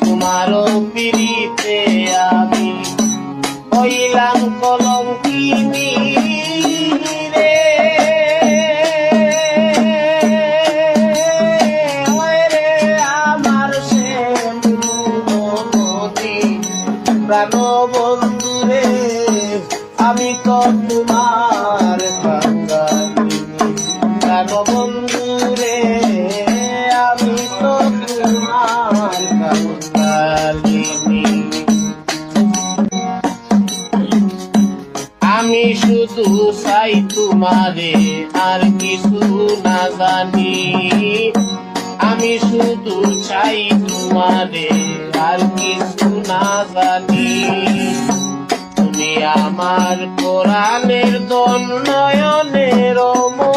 তোমারও পিড়িতে আমি হইলাম কলঙ্কিনী রে আমার সে তোমার কাঙ্গালি প্রাণ বন্ধু আমি শুধু চাই তোমারে, আর কিছু না জানি। আমি শুধু চাই তোমারে, আর কিছু না জানি। তুমি আমার কোরআনের দন্নয়নের মনি